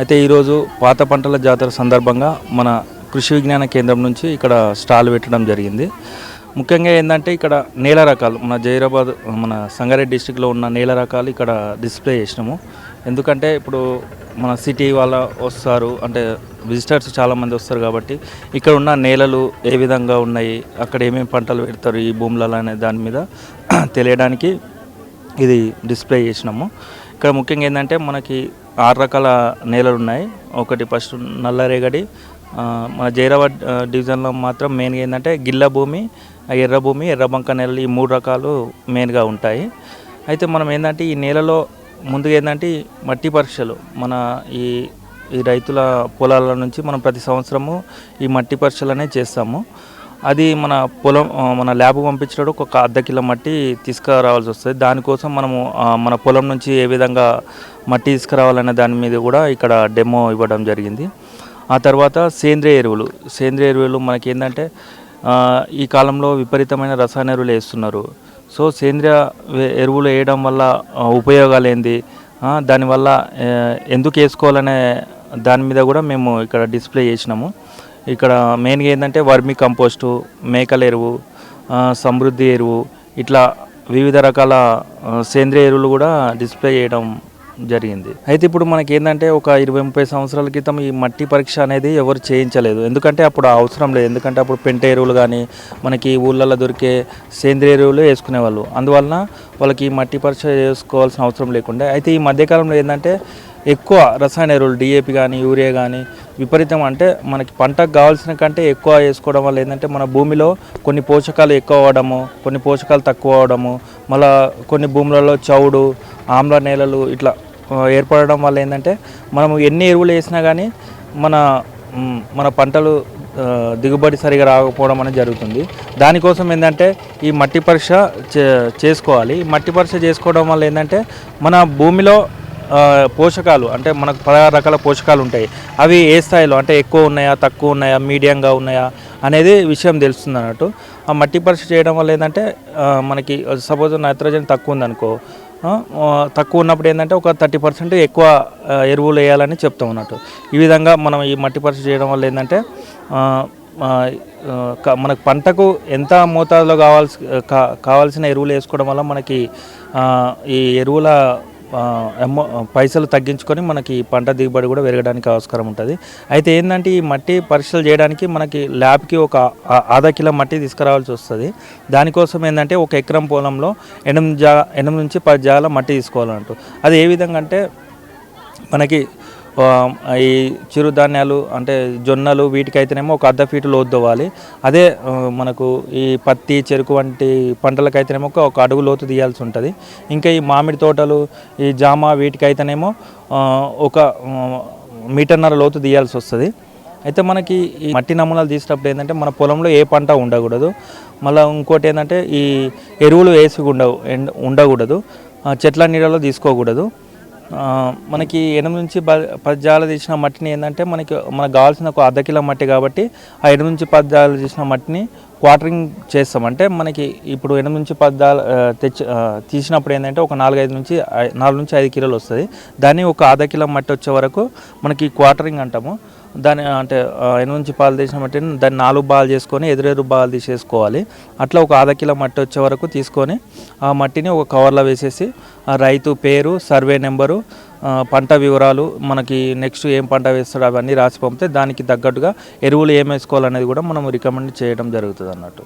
అయితే ఈరోజు పాత పంటల జాతర సందర్భంగా మన కృషి విజ్ఞాన కేంద్రం నుంచి ఇక్కడ స్టాల్ పెట్టడం జరిగింది. ముఖ్యంగా ఏంటంటే ఇక్కడ నేల రకాలు మన జైరాబాద్ మన సంగారెడ్డి డిస్టిక్లో ఉన్న నేల రకాలు ఇక్కడ డిస్ప్లే చేసినాము. ఎందుకంటే ఇప్పుడు మన సిటీ వాళ్ళ వస్తారు అంటే విజిటర్స్ చాలామంది వస్తారు కాబట్టి ఇక్కడ ఉన్న నేలలు ఏ విధంగా ఉన్నాయి అక్కడ ఏమేమి పంటలు పెడతారు ఈ భూములలో అనే దాని మీద తెలియడానికి ఇది డిస్ప్లే చేసినాము. ఇక్కడ ముఖ్యంగా ఏంటంటే మనకి ఆరు రకాల నేలలు ఉన్నాయి ఒకటి ఫస్ట్ నల్లరేగడి మన జైరాబాద్ డివిజన్లో మాత్రం మెయిన్గా ఏంటంటే గిల్ల భూమి ఆ ఎర్ర భూమి ఎర్రబంక నేలలు ఈ మూడు రకాలు మెయిన్గా ఉంటాయి. అయితే మనం ఏంటంటే ఈ నేలలో ముందుగా ఏంటంటే మట్టి పరీక్షలు మన ఈ ఈ రైతుల పొలాల నుంచి మనం ప్రతి సంవత్సరము ఈ మట్టి పరీక్షలు అనేవి చేస్తాము. అది మన పొలం మన ల్యాబ్ పంపించేటప్పుడు ఒక అర్ధ కిలో మట్టి తీసుకురావాల్సి వస్తుంది. దానికోసం మనము మన పొలం నుంచి ఏ విధంగా మట్టి తీసుకురావాలనే దాని మీద కూడా ఇక్కడ డెమో ఇవ్వడం జరిగింది. ఆ తర్వాత సేంద్రియ ఎరువులు. సేంద్రియ ఎరువులు మనకి ఏంటంటే ఈ కాలంలో విపరీతమైన రసాయన ఎరువులు వేస్తున్నారు. సో సేంద్రియ ఎరువులు వేయడం వల్ల ఉపయోగాలు ఏంది? దానివల్ల ఎందుకు వేసుకోవాలనే దాని మీద కూడా మేము ఇక్కడ డిస్ప్లే చేసినాము. ఇక్కడ మెయిన్గా ఏంటంటే వర్మి కంపోస్టు మేకల ఎరువు సమృద్ధి ఎరువు ఇట్లా వివిధ రకాల సేంద్రియ ఎరువులు కూడా డిస్ప్లే చేయడం జరిగింది. అయితే ఇప్పుడు మనకి ఏంటంటే ఒక ఇరవై ముప్పై సంవత్సరాల క్రితం ఈ మట్టి పరీక్ష అనేది ఎవరు చేయించలేదు. ఎందుకంటే అప్పుడు అవసరం లేదు. ఎందుకంటే అప్పుడు పెంట ఎరువులు కానీ మనకి ఊళ్ళల్లో దొరికే సేంద్రియ ఎరువులు వేసుకునేవాళ్ళు. అందువలన వాళ్ళకి ఈ మట్టి పరీక్ష చేసుకోవాల్సిన అవసరం లేకుండా. అయితే ఈ మధ్యకాలంలో ఏంటంటే ఎక్కువ రసాయన ఎరువులు డిఏపి కానీ యూరియా కానీ విపరీతం అంటే మనకి పంటకు కావాల్సిన కంటే ఎక్కువ వేసుకోవడం వల్ల ఏంటంటే మన భూమిలో కొన్ని పోషకాలు ఎక్కువ అవ్వడము కొన్ని పోషకాలు తక్కువ అవ్వడము మళ్ళా కొన్ని భూములలో చౌడు ఆమ్ల నేలలు ఇట్లా ఏర్పడడం వల్ల ఏంటంటే మనం ఎన్ని ఎరువులు వేసినా కానీ మన మన పంటలు దిగుబడి సరిగా రాకపోవడం అనేది జరుగుతుంది. దానికోసం ఏంటంటే ఈ మట్టి పరీక్ష చే చేసుకోవాలి. ఈ మట్టి పరీక్ష చేసుకోవడం వల్ల ఏంటంటే మన భూమిలో పోషకాలు అంటే మనకు పదహారు రకాల పోషకాలు ఉంటాయి. అవి ఏ స్థాయిలో అంటే ఎక్కువ ఉన్నాయా తక్కువ ఉన్నాయా మీడియంగా ఉన్నాయా అనేది విషయం తెలుస్తుంది అన్నట్టు ఆ మట్టి పరీక్ష చేయడం వల్ల ఏంటంటే మనకి సపోజ్ నైట్రోజన్ తక్కువ ఉందనుకో తక్కువ ఉన్నప్పుడు ఏంటంటే ఒక థర్టీ పర్సెంట్ ఎక్కువ ఎరువులు వేయాలని చెప్తాం అన్నట్టు. ఈ విధంగా మనం ఈ మట్టి పరీక్ష చేయడం వల్ల ఏంటంటే మనకు పంటకు ఎంత మోతాదులో కావాల్సి కా- కావాల్సిన ఎరువులు వేసుకోవడం వల్ల మనకి ఈ ఎరువుల అమౌ పైసలు తగ్గించుకొని మనకి పంట దిగుబడి కూడా పెరగడానికి ఆస్కారం ఉంటుంది. అయితే ఏంటంటే ఈ మట్టి పరీక్షలు చేయడానికి మనకి ల్యాబ్కి ఒక ఆధా కిలో మట్టి తీసుకురావాల్సి వస్తుంది. దానికోసం ఏంటంటే ఒక ఎకరం పొలంలో ఎనిమిది జా ఎనిమిది నుంచి పది జాల మట్టి తీసుకోవాలంటూ అది ఏ విధంగా అంటే మనకి ఈ చిరుధాన్యాలు అంటే జొన్నలు వీటికైతేనేమో ఒక అర్ధ ఫీటు లోతు తవ్వాలి అదే మనకు ఈ పత్తి చెరుకు వంటి పంటలకైతేనేమో ఒక- అడుగు లోతు తీయాల్సి ఉంటుంది. ఇంకా ఈ మామిడి తోటలు ఈ జామ వీటికైతేనేమో ఒక మీటర్న్నర లోతు తీయాల్సి వస్తుంది. అయితే మనకి ఈ మట్టి నమూనాలు తీసేటప్పుడు ఏంటంటే మన పొలంలో ఏ పంట ఉండకూడదు. మళ్ళీ ఇంకోటి ఏంటంటే ఈ ఎరువులు వేసి ఉండవు ఉండకూడదు. చెట్ల నీడలో తీసుకోకూడదు. మనకి ఎనిమిది నుంచి పది పది తీసిన మట్టిని ఏంటంటే మనకి మనకు కావాల్సిన ఒక అర్ధ కిలో మట్టి కాబట్టి ఆ ఎనిమిది నుంచి పది తీసిన మట్టిని క్వాటరింగ్ చేస్తామంటే మనకి ఇప్పుడు ఎనిమిది నుంచి పది తెచ్చి తీసినప్పుడు ఏంటంటే ఒక నాలుగైదు నుంచి నాలుగు నుంచి ఐదు కిలోలు వస్తుంది. దాన్ని ఒక అర్ధ కిలో మట్టి వచ్చే వరకు మనకి క్వాటరింగ్ అంటాము. దాని అంటే ఎనిమిది నుంచి పాలు తీసిన మట్టిని దాన్ని నాలుగు బాలు చేసుకొని ఎదురెదురు బాలు తీసేసుకోవాలి. అట్లా ఒక అర్ధ కిలో మట్టి వచ్చే వరకు తీసుకొని ఆ మట్టిని ఒక కవర్లో వేసేసి ఆ రైతు పేరు సర్వే నెంబరు పంట వివరాలు మనకి నెక్స్ట్ ఏం పంట వేస్తాడో అవన్నీ రాసి పంపితే దానికి తగ్గట్టుగా ఎరువులు ఏం వేసుకోవాలనేది కూడా మనం రికమెండ్ చేయడం జరుగుతుంది అన్నట్టు.